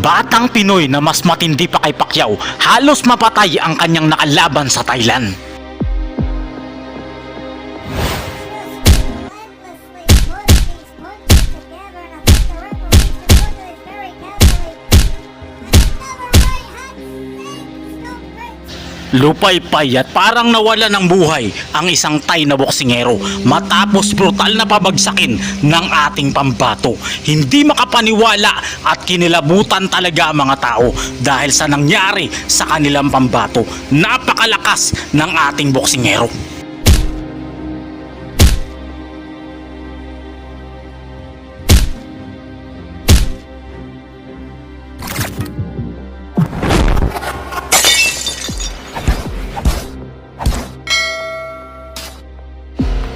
Batang Pinoy na mas matindi pa kay Pacquiao, halos mapatay ang kanyang nakalaban sa Thailand. Lupay-pay at parang nawala ng buhay ang isang Thai na boksingero matapos brutal na pabagsakin ng ating pambato. Hindi makapaniwala at kinilabutan talaga ang mga tao dahil sa nangyari sa kanilang pambato. Napakalakas ng ating boksingero.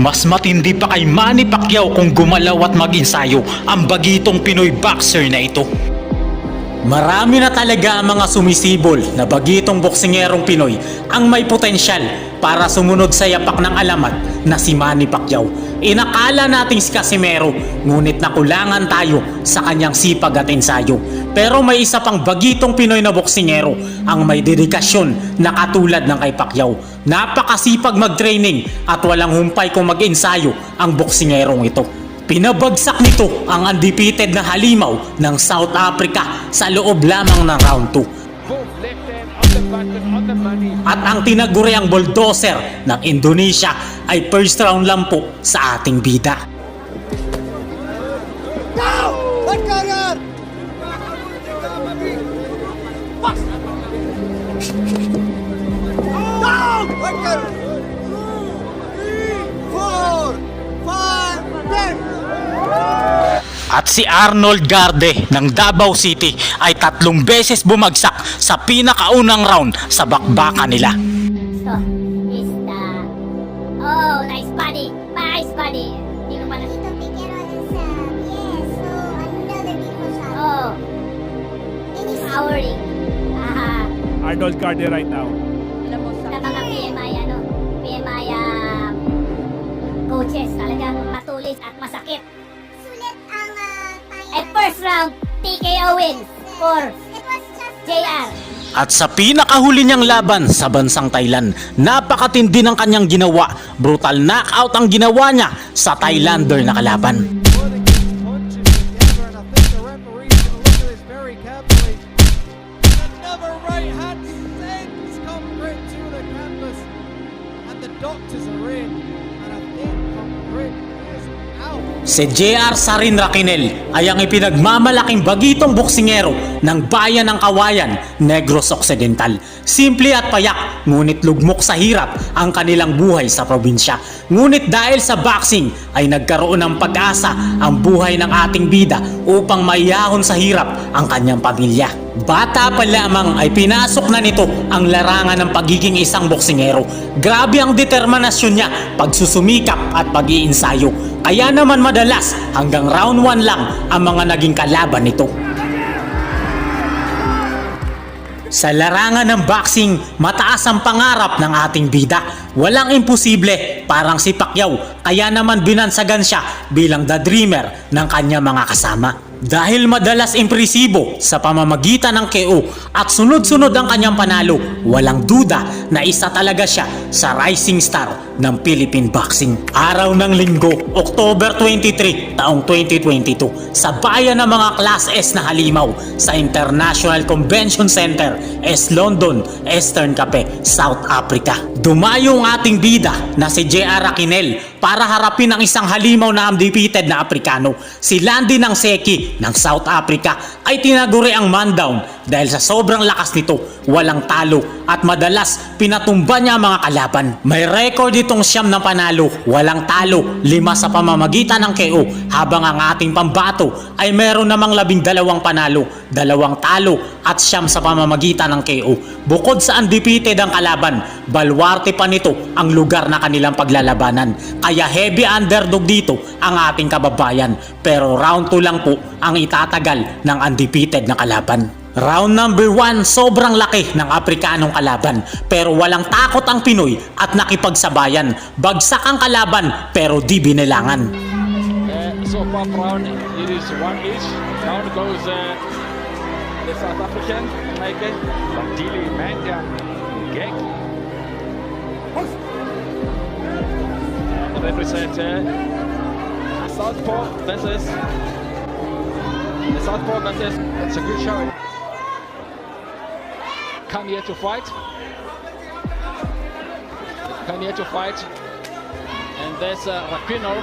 Mas matindi pa kay Manny Pacquiao kung gumalaw at mag-ensayo ang bagitong Pinoy boxer na ito. Marami na talaga ang mga sumisibol na bagitong boksingerong Pinoy ang may potensyal para sumunod sa yapak ng alamat na si Manny Pacquiao. Inakala nating si Casimero ngunit nakulangan tayo sa kanyang sipag at ensayo. Pero may isa pang bagitong Pinoy na boksingero ang may dedikasyon na katulad ng kay Pacquiao. Napakasipag mag-training at walang humpay kung mag-ensayo ang boksingerong ito. Pinabagsak nito ang undefeated na halimaw ng South Africa sa loob lamang ng round 2. Both left hand on the button, on the money. At ang tinaguriang bulldozer ng Indonesia ay first round lang po sa ating bida. At si Arnold Garde ng Davao City ay tatlong beses bumagsak sa pinakaunang round sa bakbakan nila. So, is the... Oh, nice body. Nice body. Hindi ko pala... Ito Piquero is, uh, yes, so another people shot. Oh, powering. Ah, Arnold Carter right now. sa mga PMI, ano, PMI um, coaches, talagang matulis at masakit. First round, TKO wins for JR. At sa pinakahuli niyang laban sa bansang Thailand, napakatindi ng kanyang ginawa. Brutal knockout ang ginawa niya sa Thailander na kalaban. doctors are in, Si JR Sarin Raquinel ay ang ipinagmamalaking bagitong boksingero ng bayan ng Kawayan, Negros Occidental. Simple at payak, ngunit lugmok sa hirap ang kanilang buhay sa probinsya. Ngunit dahil sa boxing ay nagkaroon ng pag-asa ang buhay ng ating bida upang maiyahon sa hirap ang kanyang pamilya. Bata pa lamang ay pinasok na nito ang larangan ng pagiging isang boksingero. Grabe ang determinasyon niya, pagsusumikap at pag-iinsayo. Kaya naman madalas hanggang round 1 lang ang mga naging kalaban nito. Sa larangan ng boxing, mataas ang pangarap ng ating bida. Walang imposible, parang si Pacquiao, kaya naman binansagan siya bilang the dreamer ng kanya mga kasama. Dahil madalas impresibo sa pamamagitan ng KO at sunod-sunod ang kanyang panalo, walang duda na isa talaga siya sa rising star ng Philippine boxing. Araw ng linggo, October 23, taong 2022, sa bayan ng mga Class S na halimaw sa International Convention Center, S. London, Eastern Cape, South Africa. Dumayo ang ating bida na si J.R. Aquinel para harapin ang isang halimaw na undefeated na Aprikano. Si Landy ng Seki ng South Africa ay tinaguri ang man down dahil sa sobrang lakas nito, walang talo at madalas pinatumba niya ang mga kalaban. May record itong siyam na panalo, walang talo, lima sa pamamagitan ng KO habang ang ating pambato ay meron namang labing dalawang panalo, dalawang talo at siyam sa pamamagitan ng KO. Bukod sa undefeated ang kalaban, balwarte pa nito ang lugar na kanilang paglalabanan. Kaya heavy underdog dito ang ating kababayan. Pero round 2 lang po ang itatagal ng undefeated na kalaban. Round number 1, sobrang laki ng Afrikanong kalaban pero walang takot ang Pinoy at nakipagsabayan. Bagsak ang kalaban pero di binilangan. Uh, so far round, it is one each. Down goes uh, the South African maker. Bandili, Manda, Geki. The referee said, uh, Southpaw versus Southpaw versus It's a good showing. Come here to fight. Come here to fight. And there's uh, Rapino.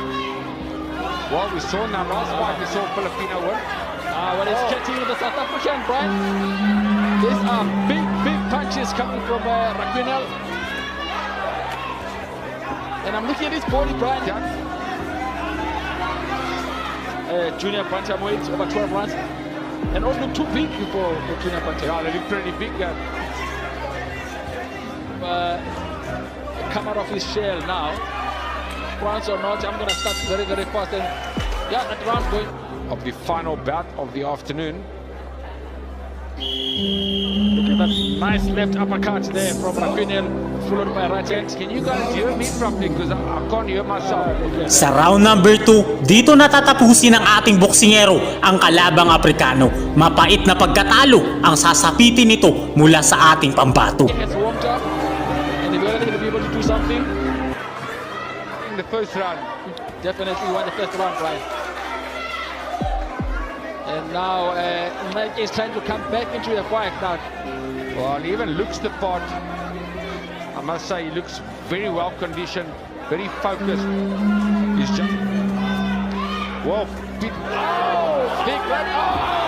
Well, we saw now last fight, we saw Filipino win. Uh, when he's catching with the South African, Brian. These are big, big punches coming from uh, Rapino. And I'm looking at his body, Brian. Uh, junior bantamweight, over 12 rounds. And look too big for, for junior bantamweight. Yeah, they look pretty big. Uh, uh, come out of his shell now. France or not, I'm going to start very, very fast. And yeah, that round's going. of the final bout of the afternoon. Nice left uppercut there from Rafinel, followed by right hand. Can you guys hear me properly? Because I, I can't hear myself. Sa round number 2, dito natatapusin ng ating boksingero ang kalabang Aprikano. Mapait na pagkatalo ang sasapitin nito mula sa ating pambato. Gets warmed up, and if you're going to be able to do something, In the first round, definitely won the first round, right? And now uh, Mike is trying to come back into the fight now. Well, he even looks the part. I must say, he looks very well conditioned, very focused. He's just. Well, big, Oh, big. Oh!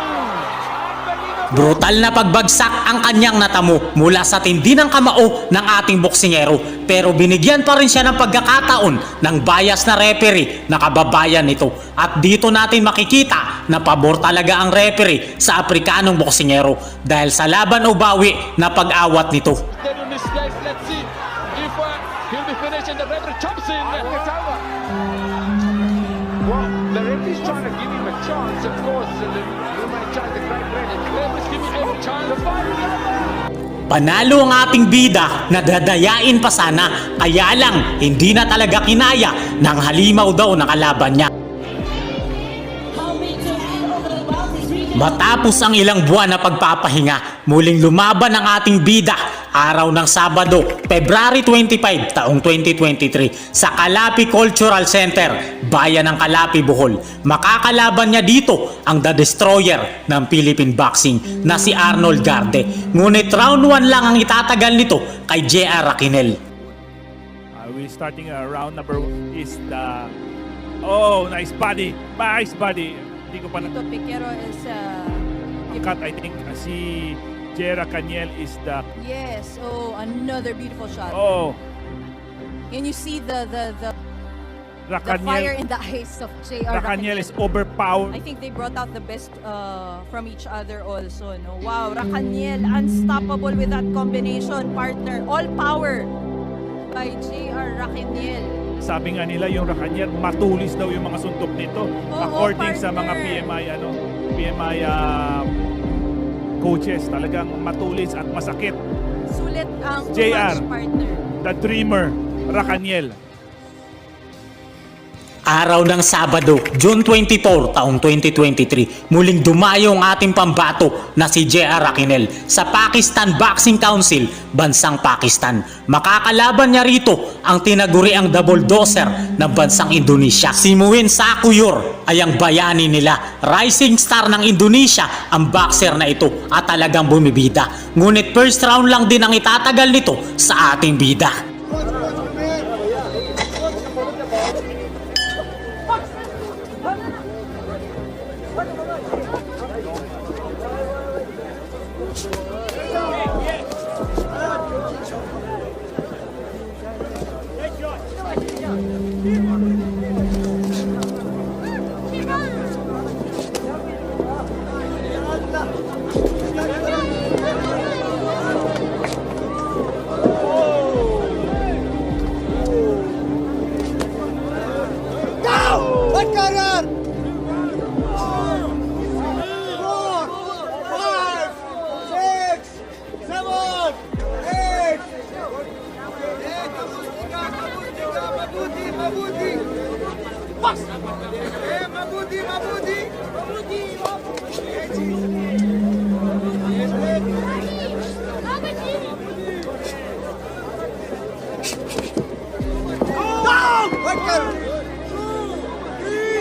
Brutal na pagbagsak ang kanyang natamo mula sa tindi ng kamao ng ating boksingero pero binigyan pa rin siya ng pagkakataon ng bias na referee na kababayan nito. At dito natin makikita na pabor talaga ang referee sa Afrikanong boksingero dahil sa laban o bawi na pag-awat nito. Let's see if uh, he'll be finished and the referee jumps in. it's over. Panalo ang ating bida na dadayain pa sana. Kaya lang hindi na talaga kinaya. Ng halimaw daw na kalaban niya. Matapos ang ilang buwan na pagpapahinga, muling lumaban ang ating bida araw ng Sabado, February 25 taong 2023 sa Kalapi Cultural Center, Bayan ng Kalapi, Bohol. Makakalaban niya dito ang The Destroyer ng Philippine Boxing na si Arnold Garde. Ngunit round 1 lang ang itatagal nito kay J.R. Raquinel. Uh, we're starting uh, round number is the. Oh, nice body. Nice body. Hindi ko pa Tito Piquero is uh, nakat. I think uh, si Jera Caniel is the. yes. Oh, another beautiful shot. Oh, And you see the the the, the fire Racaniel. in the eyes of JR. Racaniel is overpowered. I think they brought out the best uh, from each other also. No, wow, Racaniel unstoppable with that combination partner. All power by JR Racaniel. Sabi nga nila yung Racaniel, matulis daw yung mga suntok nito. According sa mga. PMI, ano, PMI uh, coaches, talagang matulis at masakit. Sulit ang JR. partner. The Dreamer, Racaniel. Araw ng Sabado, June 24, taong 2023, muling dumayo ang ating pambato na si J.R. Raquinel sa Pakistan Boxing Council, bansang Pakistan. Makakalaban niya rito ang tinaguri ang double doser ng bansang Indonesia. Si Muin Sakuyor ay ang bayani nila. Rising star ng Indonesia ang boxer na ito at talagang bumibida. Ngunit first round lang din ang itatagal nito sa ating bida.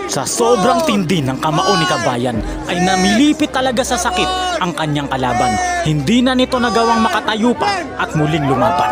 Sa sobrang tindi ng kamao ni Kabayan ay namilipit talaga sa sakit ang kanyang kalaban. Hindi na nito nagawang makatayo pa at muling lumaban.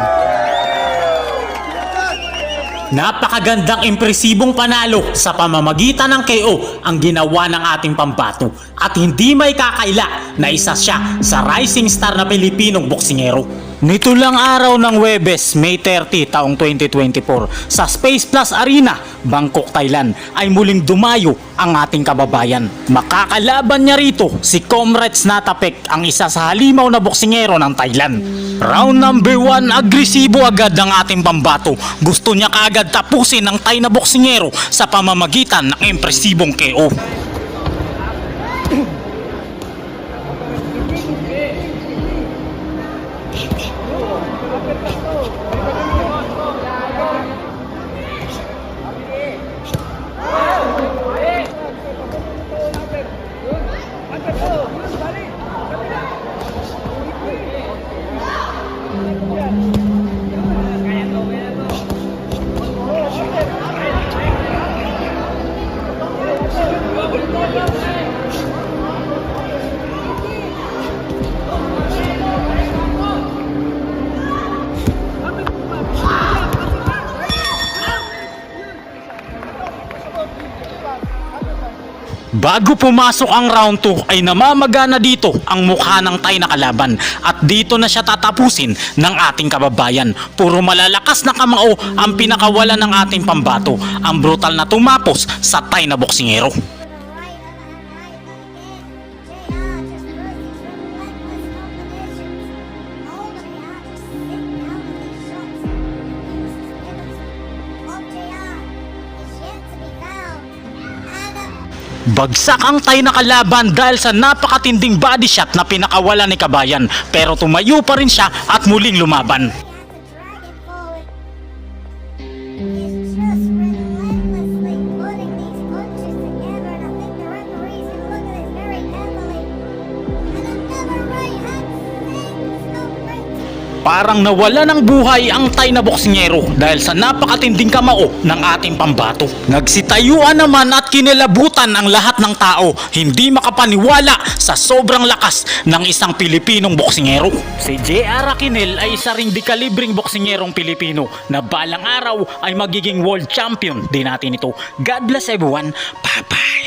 Napakagandang impresibong panalo sa pamamagitan ng KO ang ginawa ng ating pambato at hindi may kakaila na isa siya sa rising star na Pilipinong boksingero. Nito araw ng Webes, May 30 taong 2024 sa Space Plus Arena, Bangkok, Thailand ay muling dumayo ang ating kababayan. Makakalaban niya rito si Comrade Snatapek ang isa sa halimaw na boksingero ng Thailand. Round number 1, agresibo agad ang ating pambato. Gusto niya kaagad tapusin ang Thai na boksingero sa pamamagitan ng impresibong KO. Bago pumasok ang round 2 ay namamagana dito ang mukha ng Thai na kalaban at dito na siya tatapusin ng ating kababayan. Puro malalakas na kamao ang pinakawala ng ating pambato. Ang brutal na tumapos sa Thai na boksingero. Bagsak ang Thai na kalaban dahil sa napakatinding body shot na pinakawala ni Kabayan pero tumayo pa rin siya at muling lumaban. Parang nawala ng buhay ang Thai na boksingero dahil sa napakatinding kamao ng ating pambato. Nagsitayuan naman at kinilabutan ang lahat ng tao, hindi makapaniwala sa sobrang lakas ng isang Pilipinong boksingero. Si J.R. Aquinel ay isa ring dekalibring boksingerong Pilipino na balang araw ay magiging world champion din natin ito. God bless everyone. Bye-bye!